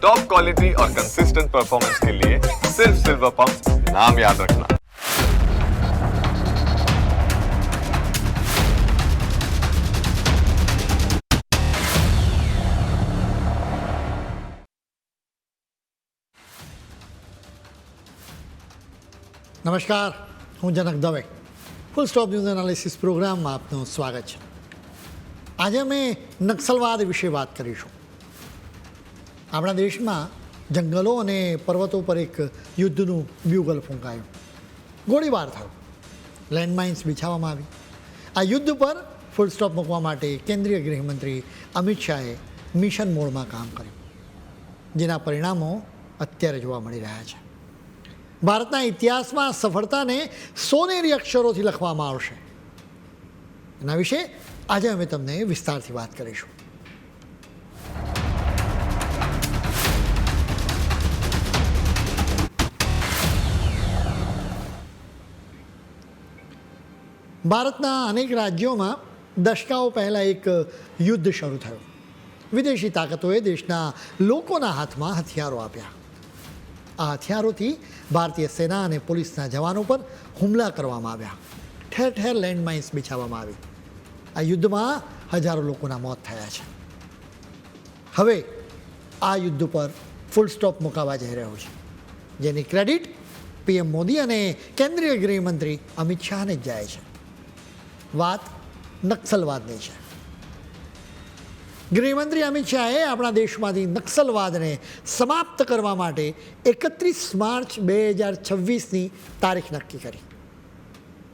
Top quality और consistent performance के लिए सिर्फ सिल्वर पंप नाम याद रखना નમસ્કાર હું Janak Dave full stop news analysis પ્રોગ્રામમાં આપનું સ્વાગત છે આજે અમે નક્સલવાદ વિશે વાત કરીશું આપણા દેશમાં જંગલો અને પર્વતો પર એક યુદ્ધનું બ્યુગલ ફૂંકાયું. ગોળીબાર થયો. લેન્ડમાઇન્સ બિછાવવામાં આવી. આ યુદ્ધ પર ફૂલ સ્ટોપ મૂકવા માટે કેન્દ્રીય ગૃહમંત્રી અમિત શાહે મિશન મોડમાં કામ કર્યું. જેના પરિણામો અત્યારે જોવા મળી રહ્યા છે. ભારતના ઇતિહાસમાં સફળતાને સોનેરી અક્ષરોથી લખવામાં આવશે. એના વિશે આજે અમે તમને વિસ્તારથી વાત કરીશું. ભારતના અનેક રાજ્યોમાં દશકાઓ પહેલાં એક યુદ્ધ શરૂ થયું. વિદેશી તાકાતોએ દેશના લોકોના હાથમાં હથિયારો આપ્યા. આ હથિયારોથી ભારતીય સેના અને પોલીસના જવાનો પર હુમલા કરવામાં આવ્યા. ઠેર ઠેર લેન્ડમાઇન્સ બિછાવવામાં આવી. આ યુદ્ધમાં હજારો લોકોના મોત થયા છે. હવે આ યુદ્ધ પર ફૂલ સ્ટોપ મુકાવા જઈ રહ્યો છે. જેની ક્રેડિટ પીએમ મોદી અને કેન્દ્રીય ગૃહમંત્રી અમિત શાહને જ જાય છે. વાત નક્સલવાદની છે. ગૃહમંત્રી અમિત શાહે આપણા દેશમાંથી નક્સલવાદને સમાપ્ત કરવા માટે એકત્રીસ માર્ચ બે હજાર છવ્વીસની તારીખ નક્કી કરી.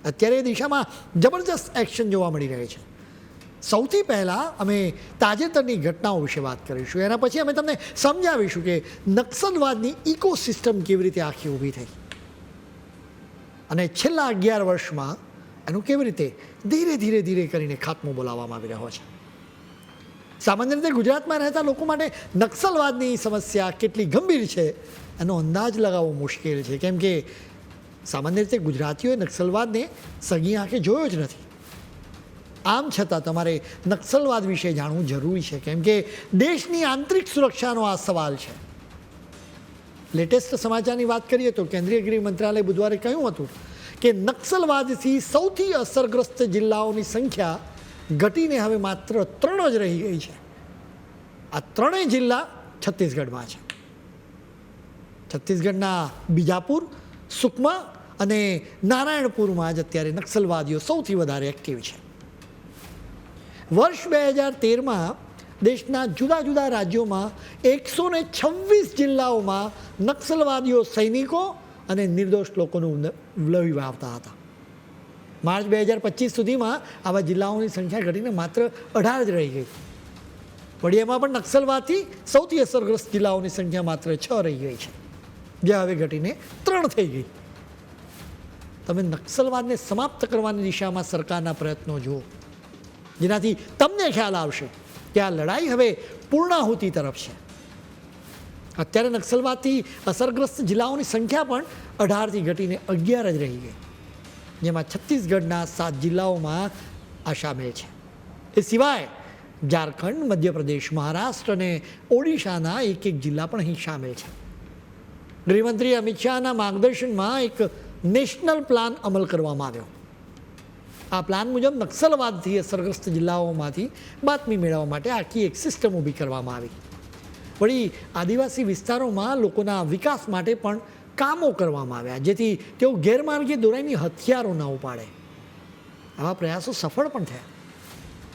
અત્યારે એ દિશામાં જબરજસ્ત એક્શન જોવા મળી રહે છે. સૌથી પહેલાં અમે તાજેતરની ઘટનાઓ વિશે વાત કરીશું. એના પછી અમે તમને સમજાવીશું કે નક્સલવાદની ઇકોસિસ્ટમ કેવી રીતે આખી ઊભી થઈ. અને છેલ્લા અગિયાર વર્ષમાં એનું કેવી રીતે ધીરે ધીરે ધીરે કરીને ખાત્મો બોલાવવામાં આવી રહ્યો છે? સામાન્ય રીતે ગુજરાતમાં રહેતા લોકો માટે નક્સલવાદની સમસ્યા કેટલી ગંભીર છે એનો અંદાજ લગાવવો મુશ્કેલ છે. કેમ કે સામાન્ય રીતે ગુજરાતીઓએ નક્સલવાદને સગી આંખે જોયો જ નથી. આમ છતાં તમારે નક્સલવાદ વિશે જાણવું જરૂરી છે. કેમ કે દેશની આંતરિક સુરક્ષાનો આ સવાલ છે. લેટેસ્ટ સમાચારની વાત કરીએ તો કેન્દ્રીય ગૃહ મંત્રાલય બુધવારે કહ્યું હતું કે નક્સલવાદથી સૌથી અસરગ્રસ્ત જિલ્લાઓની સંખ્યા ઘટીને હવે માત્ર ત્રણ જ રહી ગઈ છે. આ ત્રણેય જિલ્લા છત્તીસગઢમાં છે. છત્તીસગઢના બીજાપુર, સુકમા અને નારાયણપુરમાં જ અત્યારે નક્સલવાદીઓ સૌથી વધારે એક્ટિવ છે. વર્ષ બે હજાર તેરમાં દેશના જુદા જુદા રાજ્યોમાં એકસો ને છવ્વીસ જિલ્લાઓમાં નક્સલવાદીઓ સૈનિકો અને નિર્દોષ લોકોનું લવી વાવતા હતા. માર્ચ બે હજાર પચીસ સુધીમાં આવા જિલ્લાઓની સંખ્યા ઘટીને માત્ર અઢાર જ રહી ગઈ. વળી પણ નક્સલવાદથી સૌથી અસરગ્રસ્ત જિલ્લાઓની સંખ્યા માત્ર છ રહી ગઈ છે. જે હવે ઘટીને ત્રણ થઈ ગઈ. તમે નક્સલવાદને સમાપ્ત કરવાની દિશામાં સરકારના પ્રયત્નો જુઓ. જેનાથી તમને ખ્યાલ આવશે કે આ લડાઈ હવે પૂર્ણાહુતિ તરફ છે. અત્યારે નક્સલવાદથી અસરગ્રસ્ત જિલ્લાઓની સંખ્યા પણ અઢારથી ઘટીને અગિયાર જ રહી ગઈ જેમાં છત્તીસગઢના સાત જિલ્લાઓમાં આ સામેલ છે. એ સિવાય ઝારખંડ, મધ્યપ્રદેશ, મહારાષ્ટ્ર અને ઓડિશાના એક એક જિલ્લા પણ અહીં સામેલ છે. ગૃહમંત્રી અમિત શાહના માર્ગદર્શનમાં એક નેશનલ પ્લાન અમલ કરવામાં આવ્યો. આ પ્લાન મુજબ નક્સલવાદથી અસરગ્રસ્ત જિલ્લાઓમાંથી બાતમી મેળવવા માટે આખી એક સિસ્ટમ ઊભી કરવામાં આવી. વળી આદિવાસી વિસ્તારોમાં લોકોના વિકાસ માટે પણ કામો કરવામાં આવ્યા, જેથી તેઓ ગેરમાર્ગે દોરાઈની હથિયારો ન ઉપાડે. આવા પ્રયાસો સફળ પણ થયા.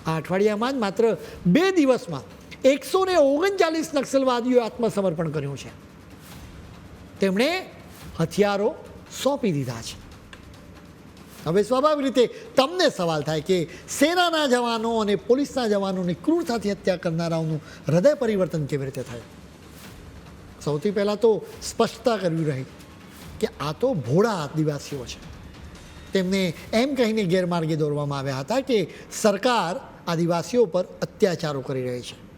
આ અઠવાડિયામાં જ માત્ર બે દિવસમાં એકસો ને ઓગણચાલીસ નક્સલવાદીઓએ આત્મસમર્પણ કર્યું છે. તેમણે હથિયારો સોંપી દીધા છે. હવે સ્વાભાવિક રીતે તમને સવાલ થાય કે સેનાના જવાનો અને પોલીસના જવાનોની ક્રૂરતાથી હત્યા કરનારાઓનું હૃદય પરિવર્તન કેવી રીતે થાય? સૌથી પહેલાં તો સ્પષ્ટતા કરવી રહી કે આ તો ભોળા આદિવાસીઓ છે. તેમને એમ કહીને ગેરમાર્ગે દોરવામાં આવ્યા હતા કે સરકાર આદિવાસીઓ પર અત્યાચારો કરી રહી છે.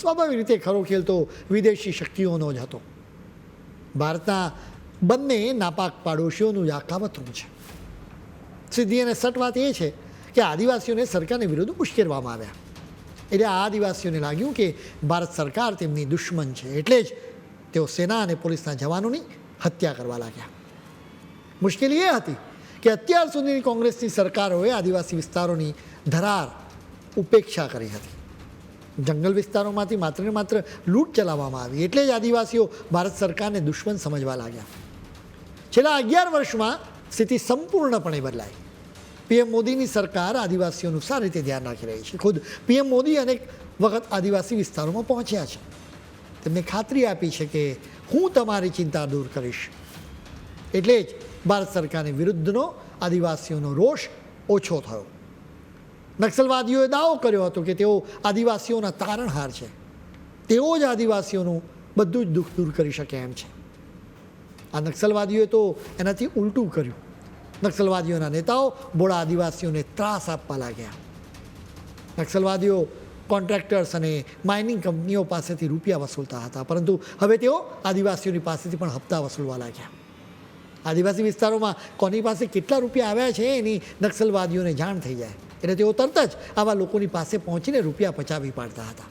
સ્વાભાવિક રીતે ખરો ખેલ તો વિદેશી શક્તિઓનો જ હતો. ભારતના બંને નાપાક પાડોશીઓનું જ આ છે. સીધી અને સટ વાત એ છે કે આદિવાસીઓને સરકારની વિરુદ્ધ ઉશ્કેરવામાં આવ્યા. એટલે આ આદિવાસીઓને લાગ્યું કે ભારત સરકાર તેમની દુશ્મન છે. એટલે જ તેઓ સેના અને પોલીસના જવાનોની હત્યા કરવા લાગ્યા. મુશ્કેલી એ હતી કે અત્યાર સુધીની કોંગ્રેસની સરકારોએ આદિવાસી વિસ્તારોની ધરાર ઉપેક્ષા કરી હતી. જંગલ વિસ્તારોમાંથી માત્ર ને માત્ર લૂંટ ચલાવવામાં આવી. એટલે જ આદિવાસીઓ ભારત સરકારને દુશ્મન સમજવા લાગ્યા. છેલ્લા અગિયાર વર્ષમાં સ્થિતિ સંપૂર્ણપણે બદલાઈ પીએમ મોદીની સરકાર આદિવાસીઓનું સારી રીતે ધ્યાન રાખી રહી છે. ખુદ પીએમ મોદી અનેક વખત આદિવાસી વિસ્તારોમાં પહોંચ્યા છે. તેમને ખાતરી આપી છે કે હું તમારી ચિંતા દૂર કરીશ. એટલે જ ભારત સરકારની વિરુદ્ધનો આદિવાસીઓનો રોષ ઓછો થયો. નક્સલવાદીઓએ દાવો કર્યો હતો કે તેઓ આદિવાસીઓના તારણહાર છે. તેઓ જ આદિવાસીઓનું બધું જ દુઃખ દૂર કરી શકે એમ છે. આ નક્સલવાદીઓએ તો એનાથી ઉલટું કર્યું. નક્સલવાદીઓના નેતાઓ બોળા આદિવાસીઓને ત્રાસ આપવા લાગ્યા. નક્સલવાદીઓ કોન્ટ્રાક્ટર્સ અને માઇનિંગ કંપનીઓ પાસેથી રૂપિયા વસૂલતા હતા, પરંતુ હવે તેઓ આદિવાસીઓની પાસેથી પણ હપ્તા વસૂલવા લાગ્યા. આદિવાસી વિસ્તારોમાં કોની પાસે કેટલા રૂપિયા આવ્યા છે એની નક્સલવાદીઓને જાણ થઈ જાય. એટલે તેઓ તરત જ આવા લોકોની પાસે પહોંચીને રૂપિયા પચાવી પાડતા હતા.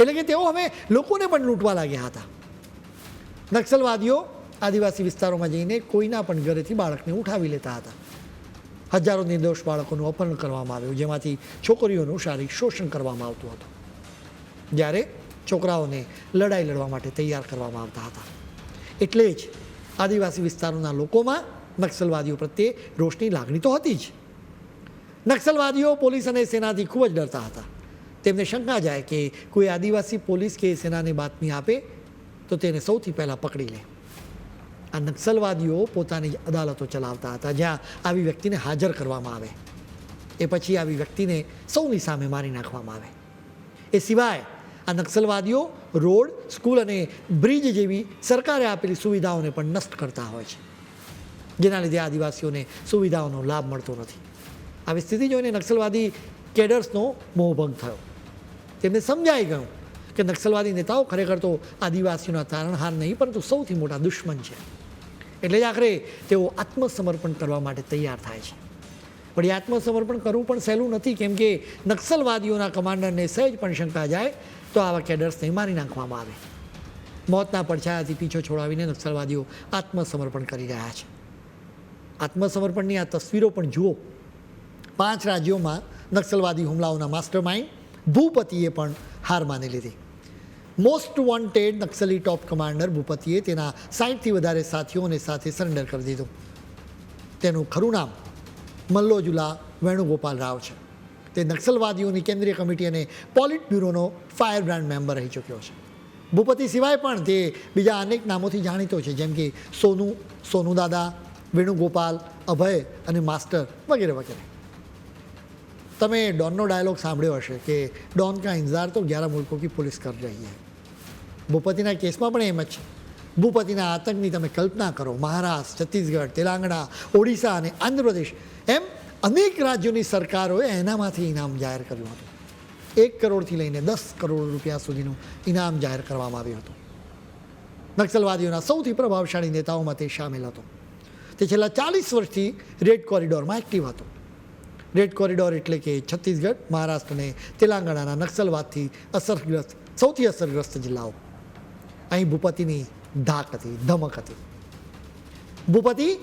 એટલે કે તેઓ હવે લોકોને પણ લૂંટવા લાગ્યા હતા. નક્સલવાદીઓ આદિવાસી વિસ્તારોમાં જઈને કોઈના પણ ઘરેથી બાળકને ઉઠાવી લેતા હતા. હજારો નિર્દોષ બાળકોનું અપહરણ કરવામાં આવ્યું, જેમાંથી છોકરીઓનું શારીરિક શોષણ કરવામાં આવતું હતું. જ્યારે છોકરાઓને લડાઈ લડવા માટે તૈયાર કરવામાં આવતા હતા. એટલે જ આદિવાસી વિસ્તારોના લોકોમાં નક્સલવાદીઓ પ્રત્યે રોષની લાગણી તો હતી જ. નક્સલવાદીઓ પોલીસ અને સેનાથી ખૂબ જ ડરતા હતા. તેમને શંકા જાય કે કોઈ આદિવાસી પોલીસ કે સેનાને બાતમી આપે તો તેને સૌથી પહેલાં પકડી લે. આ નક્સલવાદીઓ પોતાની અદાલતો ચલાવતા હતા, જ્યાં આવી વ્યક્તિને હાજર કરવામાં આવે. એ પછી આવી વ્યક્તિને સૌની સામે મારી નાખવામાં આવે. એ સિવાય આ નક્સલવાદીઓ રોડ, સ્કૂલ અને બ્રિજ જેવી સરકારે આપેલી સુવિધાઓને પણ નષ્ટ કરતા હોય છે, જેના લીધે આદિવાસીઓને સુવિધાઓનો લાભ મળતો નથી. આવી સ્થિતિ જોઈને નક્સલવાદી કેડર્સનો મોહભંગ થયો. તેમને સમજાઈ ગયું કે નક્સલવાદી નેતાઓ ખરેખર તો આદિવાસીઓના તારણહાર નહીં, પરંતુ સૌથી મોટા દુશ્મન છે. એટલે જ આખરે તેઓ આત્મસમર્પણ કરવા માટે તૈયાર થાય છે. પણ એ આત્મસમર્પણ કરવું પણ સહેલું નથી, કેમ કે નક્સલવાદીઓના કમાન્ડરને સહેજ પણ શંકા જાય, તો આવા કેડર્સને મારી નાખવામાં આવે. મોતના પડછાયાથી પીછો છોડાવીને નક્સલવાદીઓ આત્મસમર્પણ કરી રહ્યા છે. આત્મસમર્પણની આ તસવીરો પણ જુઓ. પાંચ રાજ્યોમાં નક્સલવાદી હુમલાઓના માસ્ટર માઇન્ડ ભૂપતિએ પણ હાર માની લીધી. મોસ્ટ વોન્ટેડ નક્સલી ટોપ કમાન્ડર ભૂપતિએ તેના સાહીઠથી વધારે સાથીઓને સાથે સરેન્ડર કરી દીધું. તેનું ખરું નામ મલ્લોજુલા વેણુગોપાલ રાવ છે. તે નક્સલવાદીઓની કેન્દ્રીય કમિટી અને પોલિટ બ્યુરોનો ફાયર બ્રાન્ડ મેમ્બર રહી ચૂક્યો છે. ભૂપતિ સિવાય પણ તે બીજા અનેક નામોથી જાણીતો છે, જેમ કે સોનુ સોનુ દાદા, વેણુગોપાલ, અભય અને માસ્ટર વગેરે વગેરે. તમે ડોનનો ડાયલોગ સાંભળ્યો હશે કે ડોન કા ઇંતજાર તો ગ્યારહ મુલ્કો કી પોલીસ કર રહી હૈ. ભૂપતિના કેસમાં પણ એમ જ છે. ભૂપતિના આતંકની તમે કલ્પના કરો. મહારાષ્ટ્ર, છત્તીસગઢ, તેલંગણા, ઓડિશા અને આંધ્રપ્રદેશ એમ અનેક રાજ્યોની સરકારોએ એનામાંથી ઇનામ જાહેર કર્યું હતું. એક કરોડથી લઈને દસ કરોડ રૂપિયા સુધીનું ઇનામ જાહેર કરવામાં આવ્યું હતું. નક્સલવાદીઓના સૌથી પ્રભાવશાળી નેતાઓમાં તે સામેલ હતો. તે છેલ્લા ચાલીસ વર્ષથી રેડ કોરિડોરમાં એક્ટિવ હતો. રેડ કોરિડોર એટલે કે છત્તીસગઢ, મહારાષ્ટ્ર અને તેલંગાણાના નક્સલવાદથી અસરગ્રસ્ત, સૌથી અસરગ્રસ્ત જિલ્લાઓ. અહીં ભૂપતિની ધાક હતી, ધમક હતી. ભૂપતિ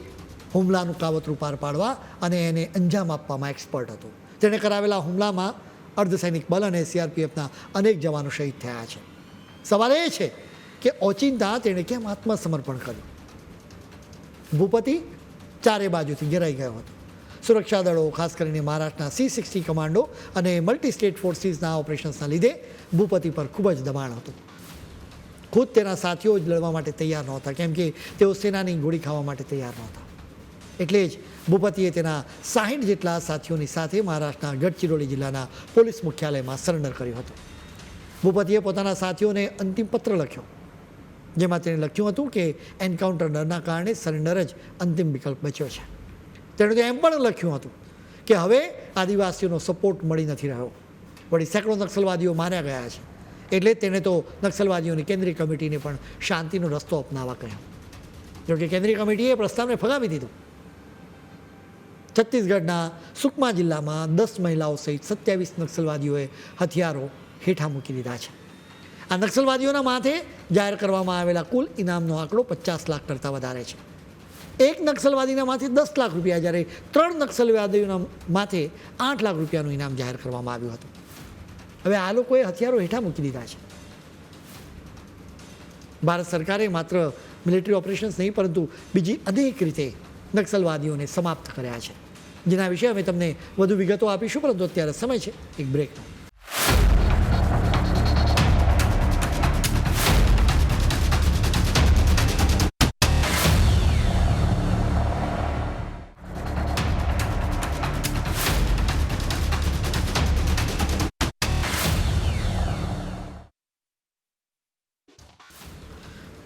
હુમલાનું કાવતરું પાર પાડવા અને એને અંજામ આપવામાં એક્સપર્ટ હતો. તેણે કરાવેલા હુમલામાં અર્ધસૈનિક બલ અને સીઆરપીએફના અનેક જવાનો શહીદ થયા છે. સવાલ એ છે કે ઓચિંતા તેણે કેમ આત્મસમર્પણ કર્યું? ભૂપતિ ચારે બાજુથી ઘેરાઈ ગયો હતો. સુરક્ષા દળો, ખાસ કરીને મહારાષ્ટ્રના સી સિક્સટી કમાન્ડો અને મલ્ટી સ્ટેટ ફોર્સીસના ઓપરેશન્સના લીધે ભૂપતિ પર ખૂબ જ દબાણ હતું. ખુદ તેના સાથીઓ જ લડવા માટે તૈયાર નહોતા, કેમ કે તેઓ સેનાની ગોળી ખાવા માટે તૈયાર નહોતા. એટલે જ ભૂપતિએ તેના સાહીઠ જેટલા સાથીઓની સાથે મહારાષ્ટ્રના ગઢચિરોલી જિલ્લાના પોલીસ મુખ્યાલયમાં સરેન્ડર કર્યું હતું. ભૂપતિએ પોતાના સાથીઓને અંતિમ પત્ર લખ્યો, જેમાં તેણે લખ્યું હતું કે, એન્કાઉન્ટર ડરના કારણે સરેન્ડર જ અંતિમ વિકલ્પ બચ્યો છે. તેણે તો એમ પણ લખ્યું હતું કે હવે આદિવાસીઓનો સપોર્ટ મળી નથી રહ્યો. વળી સેંકડો નક્સલવાદીઓ માર્યા ગયા છે. એટલે તેણે તો નક્સલવાદીઓની કેન્દ્રીય કમિટીને પણ શાંતિનો રસ્તો અપનાવવા કહ્યો. જોકે કેન્દ્રીય કમિટીએ પ્રસ્તાવને ફગાવી દીધું. છત્તીસગઢના સુકમા જિલ્લામાં દસ મહિલાઓ સહિત સત્યાવીસ નક્સલવાદીઓએ હથિયારો હેઠા મૂકી દીધા છે. આ નક્સલવાદીઓના માથે જાહેર કરવામાં આવેલા કુલ ઇનામનો આંકડો પચાસ લાખ કરતાં વધારે છે. એક નક્સલવાદીના માથે દસ લાખ રૂપિયા જ્યારે ત્રણ નક્સલવાદીઓના માથે આઠ લાખ રૂપિયાનું ઇનામ જાહેર કરવામાં આવ્યું હતું. હવે આ લોકોએ હથિયારો હેઠા મૂકી દીધા છે. ભારત સરકારે માત્ર મિલિટરી ઓપરેશન્સ નહીં, પરંતુ બીજી અનેક રીતે નક્સલવાદીઓને સમાપ્ત કર્યા છે. જેના વિશે અમે તમને વધુ વિગતો આપીશું, પરંતુ અત્યારે સમય છે. એક બ્રેકનો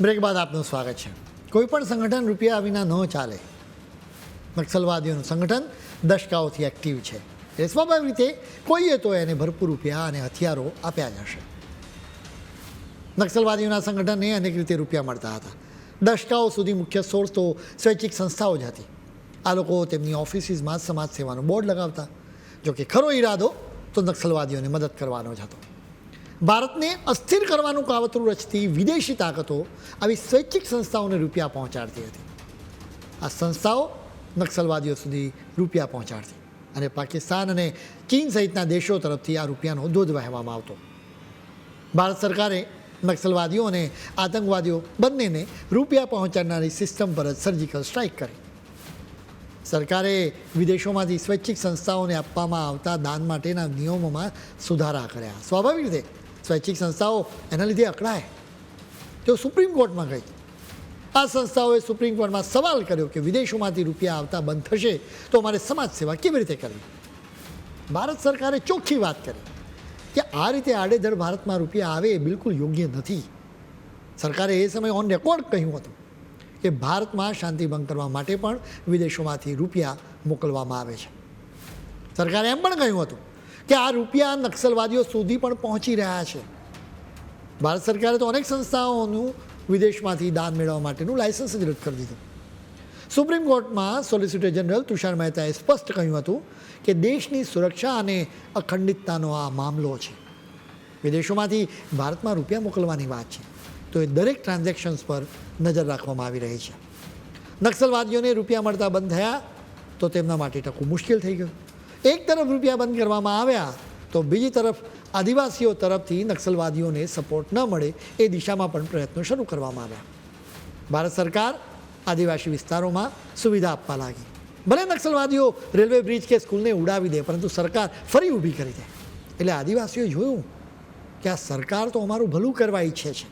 બ્રેક બાદ આપનું સ્વાગત છે. કોઈ પણ સંગઠન રૂપિયા વિના ન ચાલે. નક્સલવાદીઓનું સંગઠન દશકાઓથી એક્ટિવ છે. એ સ્વાભાવિક રીતે કોઈએ તો એને ભરપૂર રૂપિયા અને હથિયારો આપ્યા જ હશે. નક્સલવાદીઓના સંગઠનને અનેક રીતે રૂપિયા મળતા હતા. દશકાઓ સુધી મુખ્ય સોર્સ તો સ્વૈચ્છિક સંસ્થાઓ જ હતી. આ લોકો તેમની ઓફિસીસમાં સમાજ સેવાનું બોર્ડ લગાવતા. જો કે ખરો ઈરાદો તો નક્સલવાદીઓને મદદ કરવાનો જ હતો. ભારતને અસ્થિર કરવાનું કાવતરું રચતી વિદેશી તાકાતો આવી સ્વૈચ્છિક સંસ્થાઓને રૂપિયા પહોંચાડતી હતી. આ સંસ્થાઓ નક્સલવાદીઓ સુધી રૂપિયા પહોંચાડતી અને પાકિસ્તાન અને ચીન સહિતના દેશો તરફથી આ રૂપિયાનો ધોધ વહેવામાં આવતો. ભારત સરકારે નક્સલવાદીઓ અને આતંકવાદીઓ બંનેને રૂપિયા પહોંચાડનારી સિસ્ટમ પર જ સર્જિકલ સ્ટ્રાઇક કરી. સરકારે વિદેશોમાંથી સ્વૈચ્છિક સંસ્થાઓને આપવામાં આવતા દાન માટેના નિયમોમાં સુધારા કર્યા. સ્વાભાવિક રીતે સ્વૈચ્છિક સંસ્થાઓ એના લીધે અકળાય. તેઓ સુપ્રીમ કોર્ટમાં ગઈ. આ સંસ્થાઓએ સુપ્રીમ કોર્ટમાં સવાલ કર્યો કે વિદેશોમાંથી રૂપિયા આવતા બંધ થશે તો અમારે સમાજ સેવા કેવી રીતે કરવી? ભારત સરકારે ચોખ્ખી વાત કરી કે આ રીતે આડેધડ ભારતમાં રૂપિયા આવે એ બિલકુલ યોગ્ય નથી. સરકારે એ સમયે ઓન રેકોર્ડ કહ્યું હતું કે ભારતમાં શાંતિ ભંગ કરવા માટે પણ વિદેશોમાંથી રૂપિયા મોકલવામાં આવે છે. સરકારે એમ પણ કહ્યું હતું કે આ રૂપિયા નક્સલવાદીઓ સુધી પણ પહોંચી રહ્યા છે. ભારત સરકારે તો અનેક સંસ્થાઓનું વિદેશમાંથી દાન મેળવવા માટેનું લાયસન્સ જ રદ કરી દીધું. સુપ્રીમ કોર્ટમાં સોલિસિટર જનરલ તુષાર મહેતાએ સ્પષ્ટ કહ્યું હતું કે દેશની સુરક્ષા અને અખંડિતતાનો આ મામલો છે. વિદેશોમાંથી ભારતમાં રૂપિયા મોકલવાની વાત છે, તો એ દરેક ટ્રાન્ઝેક્શન્સ પર નજર રાખવામાં આવી રહી છે. નક્સલવાદીઓને રૂપિયા મળતા બંધ થયા, તો તેમના માટે ટકવું મુશ્કેલ થઈ ગયું. એક તરફ રૂપિયા બંધ કરવામાં આવ્યા, તો બીજી તરફ આદિવાસીઓ તરફથી નક્સલવાદીઓને સપોર્ટ ન મળે એ દિશામાં પણ પ્રયત્નો શરૂ કરવામાં આવ્યા. ભારત સરકાર આદિવાસી વિસ્તારોમાં સુવિધા આપવા લાગી. ભલે નક્સલવાદીઓ રેલવે બ્રિજ કે સ્કૂલને ઉડાવી દે, પરંતુ સરકાર ફરી ઊભી કરી દે. એટલે આદિવાસીઓએ જોયું કે આ સરકાર તો અમારું ભલું કરવા ઈચ્છે છે.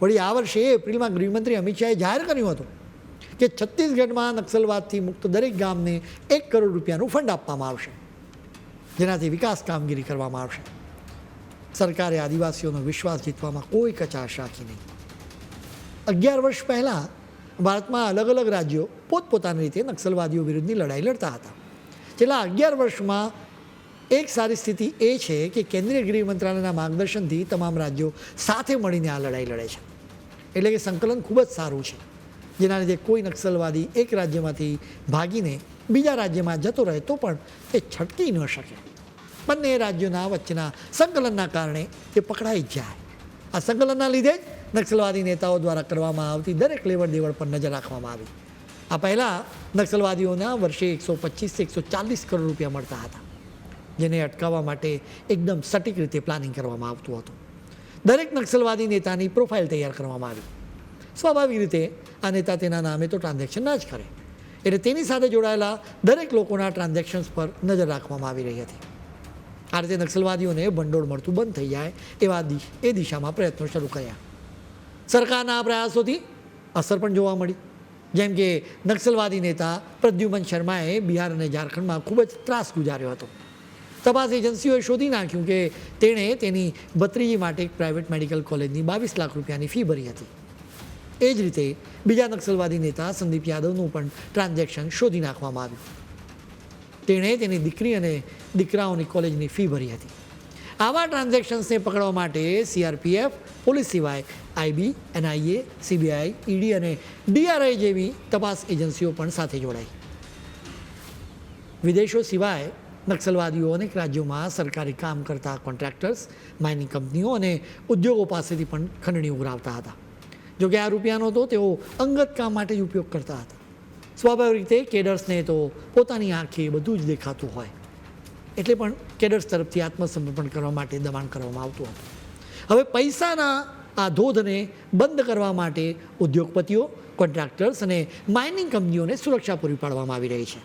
વળી આ વર્ષે એપ્રિલમાં ગૃહમંત્રી અમિત શાહે જાહેર કર્યું હતું કે છત્તીસગઢમાં નક્સલવાદથી મુક્ત દરેક ગામને એક કરોડ રૂપિયાનું ફંડ આપવામાં આવશે. જેનાથી વિકાસ કામગીરી કરવામાં આવશે. સરકારે આદિવાસીઓનો વિશ્વાસ જીતવામાં કોઈ કચાશ રાખી નહીં. અગિયાર વર્ષ પહેલાં ભારતમાં અલગ અલગ રાજ્યો પોતપોતાની રીતે નક્સલવાદીઓ વિરુદ્ધની લડાઈ લડતા હતા. છેલ્લા અગિયાર વર્ષમાં એક સારી સ્થિતિ એ છે કે કેન્દ્રીય ગૃહ મંત્રાલયના માર્ગદર્શનથી તમામ રાજ્યો સાથે મળીને આ લડાઈ લડે છે. એટલે કે સંકલન ખૂબ જ સારું છે. જેના લીધે કોઈ નક્સલવાદી એક રાજ્યમાંથી ભાગીને બીજા રાજ્યમાં જતો રહે તો પણ એ છટકી ન શકે. બંને રાજ્યોના વચ્ચેના સંકલનના કારણે તે પકડાઈ જાય. આ સંકલનના લીધે જ નક્સલવાદી નેતાઓ દ્વારા કરવામાં આવતી દરેક લેવડ દેવડ પર નજર રાખવામાં આવી. આ પહેલાં નક્સલવાદીઓના વર્ષે એકસો પચીસ એકસો ચાલીસ કરોડ રૂપિયા મળતા હતા, જેને અટકાવવા માટે એકદમ સટીક રીતે પ્લાનિંગ કરવામાં આવતું હતું. દરેક નક્સલવાદી નેતાની પ્રોફાઇલ તૈયાર કરવામાં આવી. સ્વાભાવિક રીતે આ નેતા તેના નામે તો ટ્રાન્ઝેક્શન ના જ કરે. એટલે તેની સાથે જોડાયેલા દરેક લોકોના ટ્રાન્ઝેક્શન્સ પર નજર રાખવામાં આવી રહી હતી. આ રીતે નક્સલવાદીઓને ભંડોળ મળતું બંધ થઈ જાય એવા એ દિશામાં પ્રયત્નો શરૂ કર્યા. સરકારના પ્રયાસોથી અસર પણ જોવા મળી. જેમ કે નક્સલવાદી નેતા પ્રદ્યુમન શર્માએ બિહાર અને ઝારખંડમાં ખૂબ જ ત્રાસ ગુજાર્યો હતો. તપાસ એજન્સીઓએ શોધી નાખ્યું કે તેણે તેની ભત્રીજી માટે એક પ્રાઇવેટ મેડિકલ કોલેજની બાવીસ લાખ રૂપિયાની ફી ભરી હતી. એ જ રીતે બીજા નક્સલવાદી નેતા સંદીપ યાદવનું પણ ટ્રાન્ઝેક્શન શોધી નાખવામાં આવ્યું. તેણે તેની દીકરી અને દીકરાઓની કોલેજની ફી ભરી હતી. આવા ટ્રાન્ઝેક્શન્સને પકડવા માટે સીઆરપીએફ, પોલીસ સિવાય આઈબી, એનઆઈએ, સીબીઆઈ, ઈડી અને ડીઆરઆઈ જેવી તપાસ એજન્સીઓ પણ સાથે જોડાઈ. વિદેશો સિવાય નક્સલવાદીઓ અનેક રાજ્યોમાં સરકારી કામ કરતા કોન્ટ્રાક્ટર્સ, માઇનિંગ કંપનીઓ અને ઉદ્યોગો પાસેથી પણ ખંડણી ઉઘરાવતા હતા. જોકે આ રૂપિયાનો તો તેઓ અંગત કામ માટે જ ઉપયોગ કરતા હતા. સ્વાભાવિક રીતે કેડર્સને તો પોતાની આંખે બધું જ દેખાતું હોય. એટલે પણ કેડર્સ તરફથી આત્મસમર્પણ કરવા માટે દબાણ કરવામાં આવતું હતું. હવે પૈસાના આ ધોધને બંધ કરવા માટે ઉદ્યોગપતિઓ, કોન્ટ્રાક્ટર્સ અને માઇનિંગ કંપનીઓને સુરક્ષા પૂરી પાડવામાં આવી રહી છે.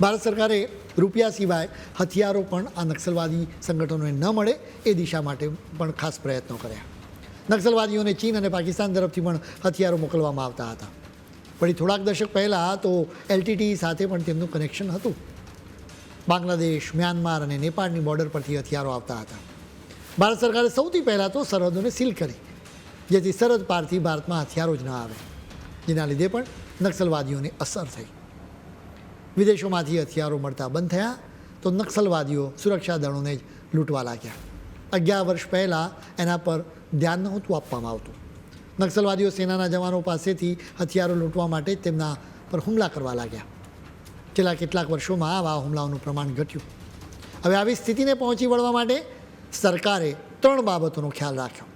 ભારત સરકારે રૂપિયા સિવાય હથિયારો પણ આ નક્સલવાદી સંગઠનોને ન મળે એ દિશા માટે પણ ખાસ પ્રયત્નો કર્યા. નક્સલવાદીઓને ચીન અને પાકિસ્તાન તરફથી પણ હથિયારો મોકલવામાં આવતા હતા. વળી થોડાક દશક પહેલાં તો એલટીટી સાથે પણ તેમનું કનેક્શન હતું. બાંગ્લાદેશ, મ્યાનમાર અને નેપાળની બોર્ડર પરથી હથિયારો આવતા હતા. ભારત સરકારે સૌથી પહેલાં તો સરહદોને સીલ કરી, જેથી સરહદ પારથી ભારતમાં હથિયારો જ ન આવે. જેના લીધે પણ નક્સલવાદીઓને અસર થઈ. વિદેશોમાંથી હથિયારો મળતા બંધ થયા, તો નક્સલવાદીઓ સુરક્ષા દળોને જ લૂંટવા લાગ્યા. અગિયાર વર્ષ પહેલાં એના પર ધ્યાન નહોતું આપવામાં આવતું. નક્સલવાદીઓ સેનાના જવાનો પાસેથી હથિયારો લૂંટવા માટે તેમના પર હુમલા કરવા લાગ્યા. છેલ્લા કેટલાક વર્ષોમાં આવા હુમલાઓનું પ્રમાણ ઘટ્યું. હવે આવી સ્થિતિને પહોંચી વળવા માટે સરકારે ત્રણ બાબતોનો ખ્યાલ રાખ્યો.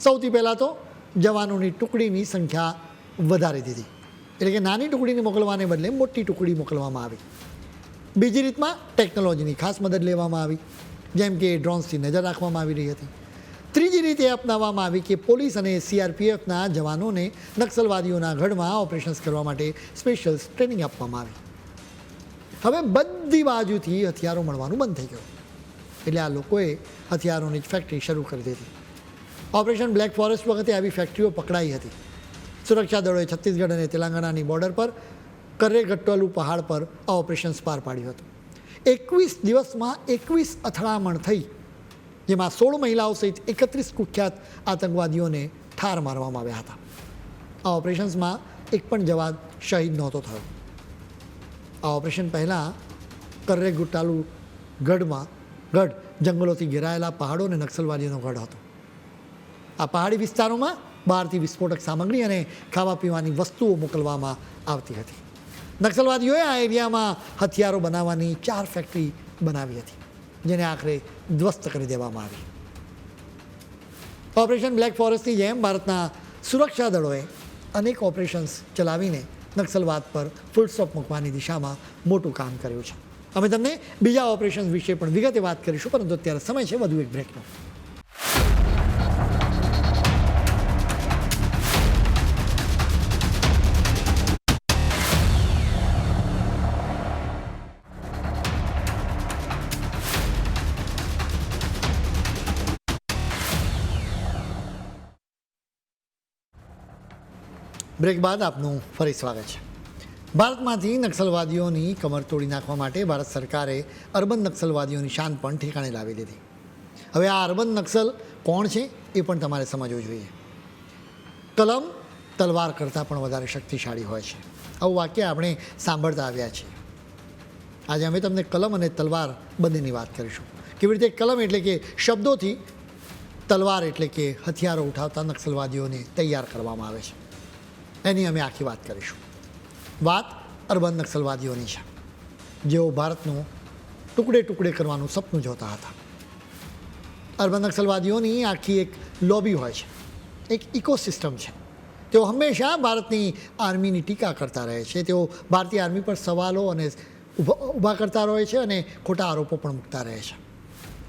સૌથી પહેલાં તો જવાનોની ટુકડીની સંખ્યા વધારી દીધી. એટલે કે નાની ટુકડીને મોકલવાને બદલે મોટી ટુકડી મોકલવામાં આવી. બીજી રીતમાં ટેકનોલોજીની ખાસ મદદ લેવામાં આવી. જેમ કે ડ્રોન્સથી નજર રાખવામાં આવી રહી હતી. ત્રીજી રીતે અપનાવવામાં આવી કે પોલીસ અને સીઆરપીએફના જવાનોને નક્સલવાદીઓના ગઢમાં ઓપરેશન્સ કરવા માટે સ્પેશિયલ ટ્રેનિંગ આપવામાં આવી. હવે બધી બાજુથી હથિયારો મળવાનું બંધ થઈ ગયું. એટલે આ લોકોએ હથિયારોની જ ફેક્ટરી શરૂ કરી દીધી. ઓપરેશન બ્લેક ફોરેસ્ટ વખતે આવી ફેક્ટરીઓ પકડાઈ હતી. સુરક્ષા દળોએ છત્તીસગઢ અને તેલંગાણાની બોર્ડર પર કર્રેગટ્ટોલુ પહાડ પર આ ઓપરેશન્સ પાર પાડ્યું હતું. એકવીસ દિવસમાં એકવીસ અથડામણ થઈ. જેમાં સોળ મહિલાઓ સહિત એકત્રીસ કુખ્યાત આતંકવાદીઓને ઠાર મારવામાં આવ્યા હતા. આ ઓપરેશન્સમાં એક પણ જવાન શહીદ નહોતો થયો. આ ઓપરેશન પહેલાં કર્રે ગુટાલુ ગઢમાં, ગઢ જંગલોથી ઘેરાયેલા પહાડો અને નક્સલવાદીઓનો ગઢ હતો. આ પહાડી વિસ્તારોમાં બહારથી વિસ્ફોટક સામગ્રી અને ખાવા પીવાની વસ્તુઓ મોકલવામાં આવતી હતી. નક્સલવાદીઓએ આ એરિયામાં હથિયારો બનાવવાની ચાર ફેક્ટરી બનાવી હતી. જેને આખરે ધ્વસ્ત કરી દેવામાં આવી. ઓપરેશન બ્લેક ફોરેસ્ટની જેમ ભારતના સુરક્ષા દળોએ અનેક ઓપરેશન્સ ચલાવીને નક્સલવાદ પર ફૂલ સ્ટોપ મૂકવાની દિશામાં મોટું કામ કર્યું છે. અમે તમને બીજા ઓપરેશન વિશે પણ વિગતે વાત કરીશું, પરંતુ અત્યારે સમય છે, વધુ એક બ્રેકનો બ્રેક બાદ આપનું ફરી સ્વાગત છે. ભારતમાંથી નક્સલવાદીઓની કમર તોડી નાખવા માટે ભારત સરકારે અર્બન નક્સલવાદીઓની શાન પણ ઠેકાણે લાવી દીધી. હવે આ અર્બન નક્સલ કોણ છે એ પણ તમારે સમજવું જોઈએ. કલમ તલવાર કરતાં પણ વધારે શક્તિશાળી હોય છે. આવું વાક્ય આપણે સાંભળતા આવ્યા છીએ. આજે અમે તમને કલમ અને તલવાર બંનેની વાત કરીશું. કેવી રીતે કલમ એટલે કે શબ્દોથી તલવાર એટલે કે હથિયારો ઉઠાવતા નક્સલવાદીઓને તૈયાર કરવામાં આવે છે. એની અમે આખી વાત કરીશું. વાત અર્બન નક્સલવાદીઓની છે. જેઓ ભારતનું ટુકડે ટુકડે કરવાનું સપનું જોતા હતા. અર્બન નક્સલવાદીઓની આખી એક લોબી હોય છે. એક ઇકોસિસ્ટમ છે. તેઓ હંમેશા ભારતની આર્મીની ટીકા કરતા રહે છે. તેઓ ભારતીય આર્મી પર સવાલો અને ઊભા કરતા રહે છે અને ખોટા આરોપો પણ મૂકતા રહે છે.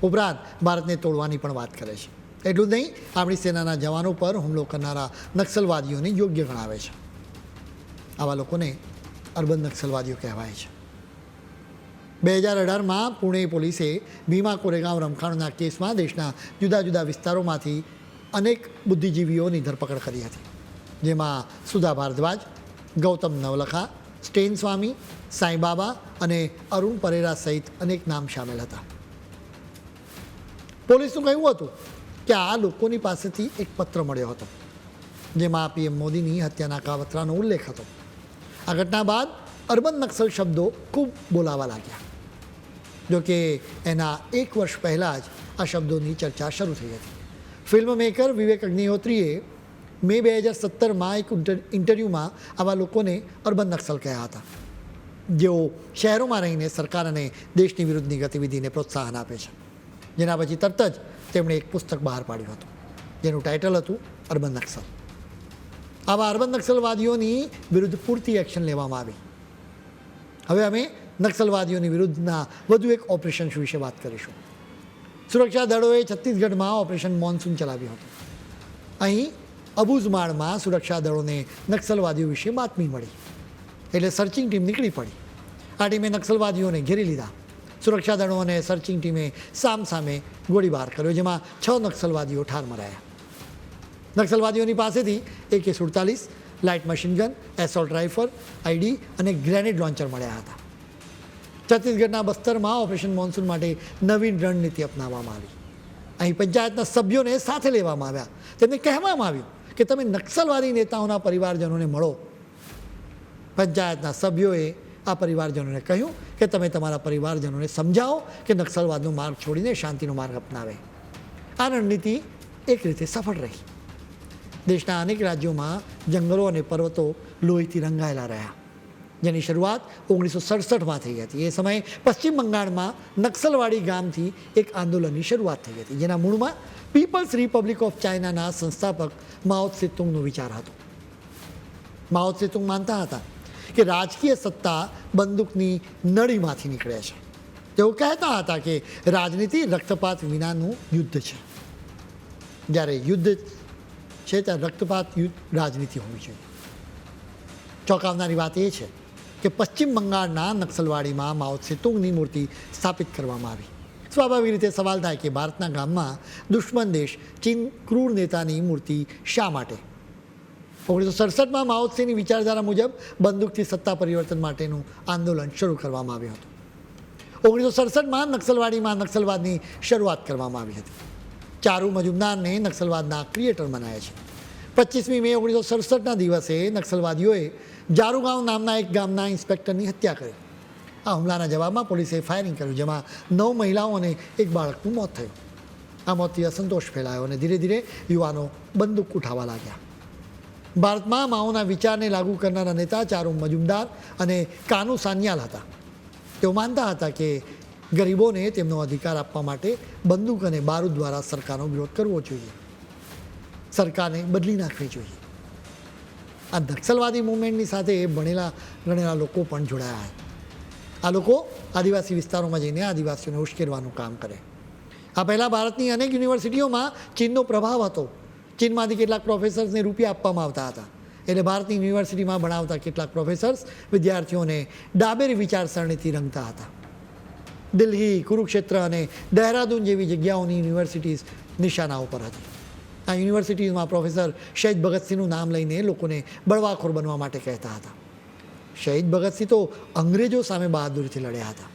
ઉપરાંત ભારતને તોડવાની પણ વાત કરે છે. એટલું જ નહીં. આપણી સેનાના જવાનો પર હુમલો કરનારા નક્સલવાદીઓને યોગ્ય ગણાવે છે. આવા લોકોને અર્બન નક્સલવાદીઓ કહેવાય છે. બે હજાર અઢારમાં પુણે પોલીસે ભીમા કોરેગાંવ રમખાણના કેસમાં દેશના જુદા જુદા વિસ્તારોમાંથી અનેક બુદ્ધિજીવીઓની ધરપકડ કરી હતી, જેમાં સુધા ભારદ્વાજ, ગૌતમ નવલખા સ્ટેન સ્વામી સાંઈબાબા અને અરુણ પરેરા સહિત અનેક નામ સામેલ હતા. પોલીસનું કહેવું હતું કે આ લોકોની પાસેથી એક પત્ર મળ્યો હતો, જેમાં પીએમ મોદીની હત્યાના કાવતરાનો ઉલ્લેખ હતો. આ ઘટના બાદ અર્બન નક્સલ શબ્દો ખૂબ બોલાવા લાગ્યા. જોકે એના એક વર્ષ પહેલાં જ આ શબ્દોની ચર્ચા શરૂ થઈ હતી. ફિલ્મ મેકર વિવેક અગ્નિહોત્રીએ મે બે હજાર સત્તરમાં એક ઇન્ટર- ઇન્ટરવ્યૂમાં આવા લોકોને અર્બન નક્સલ કહ્યા હતા. જેઓ શહેરોમાં રહીને સરકાર અને દેશની વિરુદ્ધની ગતિવિધિને પ્રોત્સાહન આપે છે. જેના પછી તરત જ તેમણે એક પુસ્તક બહાર પાડ્યું હતું, જેનું ટાઇટલ હતું અર્બન નક્સલ. આવા અર્બન નક્સલવાદીઓની વિરુદ્ધ પૂરતી એક્શન લેવામાં આવી. હવે અમે નક્સલવાદીઓની વિરુદ્ધના વધુ એક ઓપરેશન વિશે વાત કરીશું. સુરક્ષા દળોએ છત્તીસગઢમાં ઓપરેશન મોન્સૂન ચલાવ્યું હતું. અહીં અબુઝમાળમાં સુરક્ષા દળોને નક્સલવાદીઓ વિશે બાતમી મળી. એટલે સર્ચિંગ ટીમ નીકળી પડી. આ ટીમે નક્સલવાદીઓને ઘેરી લીધા. સુરક્ષા દળો અને સર્ચિંગ ટીમે સામ સામે ગોળીબાર કર્યો, જેમાં છ નક્સલવાદીઓ ઠાર મરાયા. નક્સલવાદીઓની પાસેથી એકે સુડતાલીસ, light machine gun assault rifle, ID અને ગ્રેનેડ લોન્ચર મળ્યા હતા. છત્તીસગઢના બસ્તરમાં ઓપરેશન મોન્સૂન માટે નવીન રણનીતિ અપનાવવામાં આવી. અહીં પંચાયતના સભ્યોને સાથે લેવામાં આવ્યા. તેમને કહેવામાં આવ્યું કે તમે નક્સલવાદી નેતાઓના પરિવારજનોને મળો. પંચાયતના સભ્યોએ આ પરિવારજનોને કહ્યું કે તમે તમારા પરિવારજનોને સમજાવો કે નક્સલવાદનો માર્ગ છોડીને શાંતિનો માર્ગ અપનાવે. આ રણનીતિ એક રીતે સફળ રહી. દેશના અનેક રાજ્યોમાં જંગલો અને પર્વતો લોહીથી રંગાયેલા રહ્યા. જેની શરૂઆત ઓગણીસો સડસઠમાં થઈ હતી. એ સમયે પશ્ચિમ બંગાળમાં નક્સલવાડી ગામથી એક આંદોલનની શરૂઆત થઈ હતી. જેના મૂળમાં પીપલ્સ રિપબ્લિક ઓફ ચાઇનાના સંસ્થાપક માઓ સેતુંગનો વિચાર હતો. માઓ સેતુંગ માનતા હતા કે રાજકીય સત્તા બંદૂકની નળીમાંથી નીકળે છે. તેઓ કહેતા હતા કે રાજનીતિ રક્તપાત વિનાનું યુદ્ધ છે. જ્યારે યુદ્ધ છે ત્યાં રક્તપાત યુદ્ધ રાજનીતિ હોવી જોઈએ. ચોંકાવનારી વાત એ છે કે પશ્ચિમ બંગાળના નક્સલવાડીમાં માઓ સેતુંગની મૂર્તિ સ્થાપિત કરવામાં આવી. સ્વાભાવિક રીતે સવાલ થાય કે ભારતના ગામમાં દુશ્મન દેશ ચીન ક્રૂર નેતાની મૂર્તિ શા માટે? ઓગણીસો સડસઠમાં માઓત્સેની વિચારધારા મુજબ બંદૂકથી સત્તા પરિવર્તન માટેનું આંદોલન શરૂ કરવામાં આવ્યું હતું. ઓગણીસો સડસઠમાં નક્સલવાડીમાં નક્સલવાદની શરૂઆત કરવામાં આવી હતી. ચારુ મજુમદારને નક્સલવાદના ક્રિએટર મનાયા છે. પચીસમી મે ઓગણીસો સડસઠના દિવસે નક્સલવાદીઓએ જારુગાંવ નામના એક ગામના ઇન્સ્પેક્ટરની હત્યા કરી. આ હુમલાના જવાબમાં પોલીસે ફાયરિંગ કર્યું, જેમાં નવ મહિલાઓ અને એક બાળકનું મોત થયું. આ મોતથી અસંતોષ ફેલાયો અને ધીરે ધીરે યુવાનો બંદૂક ઉઠાવવા લાગ્યા. ભારતમાં માઓના વિચારને લાગુ કરનારા નેતા ચારુ મજુમદાર અને કાનુ સાનિયાલ હતા તેઓ માનતા હતા કે ગરીબોને તેમનો અધિકાર આપવા માટે બંદૂક અને બારૂદ દ્વારા સરકારનો વિરોધ કરવો જોઈએ. સરકારને બદલી નાખવી જોઈએ. આ નક્સલવાદી મુવમેન્ટની સાથે ભણેલા ગણેલા લોકો પણ જોડાયા. આ લોકો આદિવાસી વિસ્તારોમાં જઈને આદિવાસીઓને ઉશ્કેરવાનું કામ કરે. આ પહેલાં ભારતની અનેક યુનિવર્સિટીઓમાં ચીનનો પ્રભાવ હતો. ચીનમાંથી કેટલાક પ્રોફેસર્સને રૂપિયા આપવામાં આવતા હતા. એટલે ભારતની યુનિવર્સિટીમાં ભણાવતા કેટલાક પ્રોફેસર્સ વિદ્યાર્થીઓને ડાબેરી વિચારસરણીથી રંગતા હતા. દિલ્હી, કુરુક્ષેત્ર અને દહેરાદૂન જેવી જગ્યાઓની યુનિવર્સિટીઝ નિશાના ઉપર હતી. આ યુનિવર્સિટીઝમાં પ્રોફેસર શહીદ ભગતસિંહનું નામ લઈને લોકોને બળવાખોર બનવા માટે કહેતા હતા. શહીદ ભગતસિંહ તો અંગ્રેજો સામે બહાદુરથી લડ્યા હતા.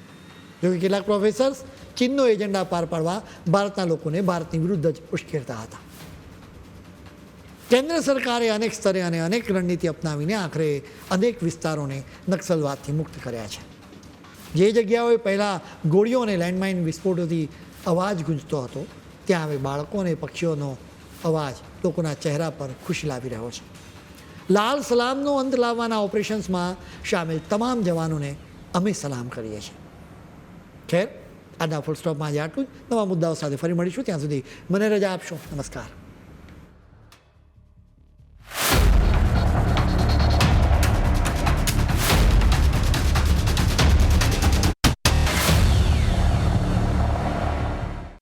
જોકે કેટલાક પ્રોફેસર્સ ચીનનો એજન્ડા પાર પાડવા ભારતના લોકોને ભારતની વિરુદ્ધ જ ઉશ્કેરતા હતા. કેન્દ્ર સરકારે અનેક સ્તરે અને અનેક રણનીતિ અપનાવીને આખરે અનેક વિસ્તારોને નક્સલવાદથી મુક્ત કર્યા છે. જે જગ્યાઓએ પહેલાં ગોળીઓ અને લેન્ડમાઇન વિસ્ફોટોથી અવાજ ગુંજતો હતો, ત્યાં હવે બાળકો અને પક્ષીઓનો અવાજ લોકોના ચહેરા પર ખુશી લાવી રહ્યો છે. લાલ સલામનો અંત લાવવાના ઓપરેશન્સમાં સામેલ તમામ જવાનોને અમે સલામ કરીએ છીએ. ખેર, આજના ફૂલ સ્ટોપમાં આજે આટલું જ. નવા મુદ્દાઓ સાથે ફરી મળીશું. ત્યાં સુધી મને રજા આપશો. નમસ્કાર.